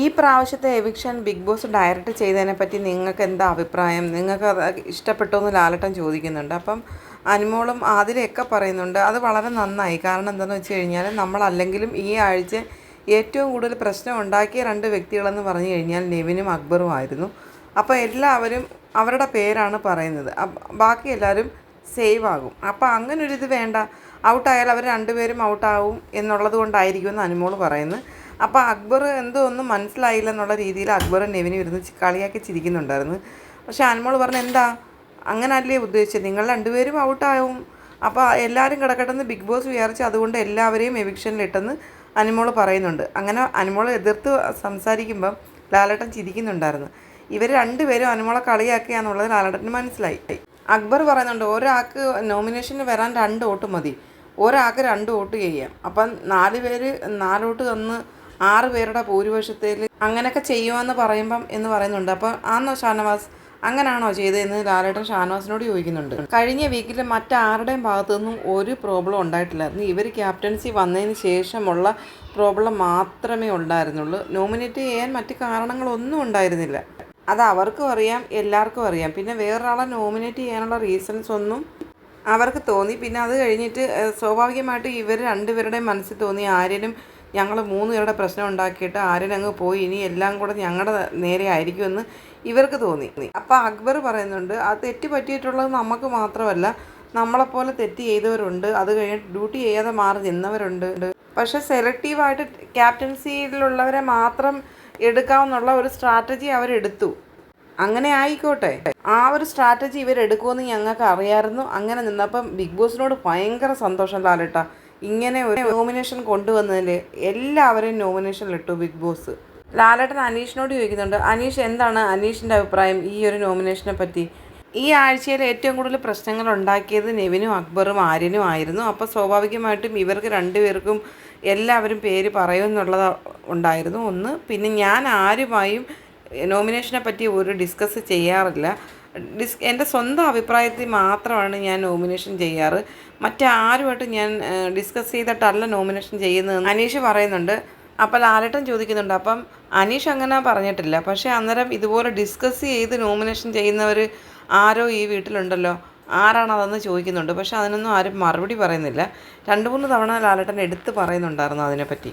ഈ പ്രാവശ്യത്തെ eviction big boss direct ചെയ്തതിനെ പറ്റി നിങ്ങൾക്ക് എന്താ അഭിപ്രായം? നിങ്ങൾക്ക് അത് ഇഷ്ടപ്പെട്ടോ എന്ന് ലാലട്ടൻ ചോദിക്കുന്നുണ്ട്. അപ്പം അനുമോളും ആതിരയൊക്കെ പറയുന്നുണ്ട്. അത് വളരെ നന്നായി. കാരണം എന്താണെന്ന് വെച്ച് കഴിഞ്ഞാൽ നമ്മളല്ലെങ്കിലും ഈ ആഴ്ച ഏറ്റവും കൂടുതൽ പ്രശ്നം ഉണ്ടാക്കിയ രണ്ട് വ്യക്തികളെന്ന് പറഞ്ഞു കഴിഞ്ഞാൽ നെവിനും അക്ബറും ആയിരുന്നു. അപ്പോൾ എല്ലാവരും അവരുടെ പേരാണ് പറയുന്നത്. ബാക്കി എല്ലാവരും സേവ് ആകും. അപ്പോൾ അങ്ങനൊരിത് വേണ്ട. ഔട്ടായാൽ അവർ രണ്ടുപേരും ഔട്ടാവും എന്നുള്ളത് കൊണ്ടായിരിക്കുമെന്ന് അനുമോൾ പറയുന്നത് അപ്പോൾ അക്ബർ എന്തോ ഒന്നും മനസ്സിലായില്ല എന്നുള്ള രീതിയിൽ അക്ബർ നെവിനും ഇരുന്ന് കളിയാക്കി ചിരിക്കുന്നുണ്ടായിരുന്നു. പക്ഷേ അനുമോൾ പറഞ്ഞു എന്താ? അങ്ങനെ അല്ലേ ഉദ്ദേശിച്ചത്? നിങ്ങൾ രണ്ടുപേരും ഔട്ടാവും. അപ്പോൾ എല്ലാവരും കിടക്കട്ടെന്ന് ബിഗ് ബോസ് വിചാരിച്ച് അതുകൊണ്ട് എല്ലാവരെയും എവിക്ഷനിലിട്ടെന്ന് അനുമോൾ പറയുന്നുണ്ട്. അങ്ങനെ അനുമോൾ എതിർത്ത് സംസാരിക്കുമ്പം ലാലേട്ടൻ ചിരിക്കുന്നുണ്ടായിരുന്നു. ഇവർ രണ്ടുപേരും അനുമോളെ കളിയാക്കിയാന്നുള്ളത് ലാലേട്ടന് മനസ്സിലായി. അക്ബർ പറയുന്നുണ്ട് ഒരാൾക്ക് നോമിനേഷന് വരാൻ രണ്ട് വോട്ട് മതി. ഒരാൾക്ക് രണ്ട് വോട്ട് ചെയ്യാം. അപ്പം നാല് പേര് നാല് വോട്ട് തന്ന് ആറ് പേരുടെ ഭൂരിപക്ഷത്തിൽ അങ്ങനെയൊക്കെ ചെയ്യുമെന്ന് പറയുമ്പം എന്ന് പറയുന്നുണ്ട്. അപ്പോൾ ആണോ ഷാനവാസ്? അങ്ങനാണോ ചെയ്തതെന്ന് ലാലേട്ടൻ ഷാനവാസിനോട് ചോദിക്കുന്നുണ്ട്. കഴിഞ്ഞ വീക്കിൽ മറ്റാരുടെയും ഭാഗത്തു നിന്നും ഒരു പ്രോബ്ലം ഉണ്ടായിട്ടില്ലായിരുന്നു ഇവർ ക്യാപ്റ്റൻസി വന്നതിന് ശേഷമുള്ള പ്രോബ്ലം മാത്രമേ ഉണ്ടായിരുന്നുള്ളൂ. നോമിനേറ്റ് ചെയ്യാൻ മറ്റ് കാരണങ്ങളൊന്നും ഉണ്ടായിരുന്നില്ല. അത് അവർക്കും അറിയാം എല്ലാവർക്കും അറിയാം. പിന്നെ വേറൊരാളെ നോമിനേറ്റ് ചെയ്യാനുള്ള റീസൺസ് ഒന്നും അവർക്ക് തോന്നി. പിന്നെ അത് കഴിഞ്ഞിട്ട് സ്വാഭാവികമായിട്ട് ഇവർ രണ്ടുപേരുടെയും മനസ്സിൽ തോന്നി ആര്യനും ഞങ്ങൾ മൂന്ന് പേരുടെ പ്രശ്നം ഉണ്ടാക്കിയിട്ട് ആര്യൻ അങ്ങ് പോയി ഇനി എല്ലാം കൂടെ ഞങ്ങളുടെ നേരെ ആയിരിക്കുമെന്ന് ഇവർക്ക് തോന്നി. അപ്പോൾ അക്ബർ പറയുന്നുണ്ട് ആ തെറ്റ് പറ്റിയിട്ടുള്ളത് നമുക്ക് മാത്രമല്ല നമ്മളെപ്പോലെ തെറ്റ് ചെയ്തവരുണ്ട്. അത് കഴിഞ്ഞിട്ട് ഡ്യൂട്ടി ചെയ്യാതെ മാറി നിന്നവരുണ്ട്. പക്ഷേ സെലക്റ്റീവായിട്ട് ക്യാപ്റ്റൻസിയിലുള്ളവരെ മാത്രം എടുക്കാമെന്നുള്ള ഒരു സ്ട്രാറ്റജി അവരെടുത്തു. അങ്ങനെ ആയിക്കോട്ടെ. ആ ഒരു സ്ട്രാറ്റജി ഇവരെടുക്കുമെന്ന് ഞങ്ങൾക്ക് അറിയാമായിരുന്നു അങ്ങനെ നിന്നപ്പം ബിഗ് ബോസിനോട് ഭയങ്കര സന്തോഷം ലാലേട്ട. ഇങ്ങനെ ഒരു നോമിനേഷൻ കൊണ്ടുവന്നതിൽ എല്ലാവരെയും നോമിനേഷനിലിട്ടു ബിഗ് ബോസ് ലാലേട്ടൻ അനീഷിനോട് ചോദിക്കുന്നുണ്ട് അനീഷ് എന്താണ് അനീഷിന്റെ അഭിപ്രായം ഈ ഒരു നോമിനേഷനെ പറ്റി? ഈ ആഴ്ചയിൽ ഏറ്റവും കൂടുതൽ പ്രശ്നങ്ങൾ ഉണ്ടാക്കിയത് നെവിനും അക്ബറും ആര്യനും ആയിരുന്നു. അപ്പോൾ സ്വാഭാവികമായിട്ടും ഇവർക്ക് രണ്ടുപേർക്കും എല്ലാവരും പേര് പറയുമെന്നുള്ളത് ഉണ്ടായിരുന്നു. ഒന്ന് പിന്നെ ഞാൻ ആരുമായും നോമിനേഷനെ പറ്റി ഒരു ഡിസ്കസ് ചെയ്യാറില്ല. ഡിസ് എന്റെ സ്വന്തം അഭിപ്രായത്തിൽ മാത്രമാണ് ഞാൻ നോമിനേഷൻ ചെയ്യാറ്. മറ്റാരുമായിട്ട് ഞാൻ ഡിസ്കസ് ചെയ്തിട്ടല്ല നോമിനേഷൻ ചെയ്യുന്നത് അനീഷ് പറയുന്നുണ്ട്. അപ്പോൾ ലാലേട്ടൻ ചോദിക്കുന്നുണ്ട്. അപ്പം അനീഷ് അങ്ങനെ പറഞ്ഞിട്ടില്ല. പക്ഷേ അന്നേരം ഇതുപോലെ ഡിസ്കസ് ചെയ്ത് നോമിനേഷൻ ചെയ്യുന്നവർ ആരോ ഈ വീട്ടിലുണ്ടല്ലോ ആരാണ് അതെന്ന് ചോദിക്കുന്നുണ്ട്. പക്ഷേ അതിനൊന്നും ആരും മറുപടി പറയുന്നില്ല. രണ്ട് മൂന്ന് തവണ ലാലേട്ടൻ എടുത്ത് പറയുന്നുണ്ടായിരുന്നു അതിനെപ്പറ്റി.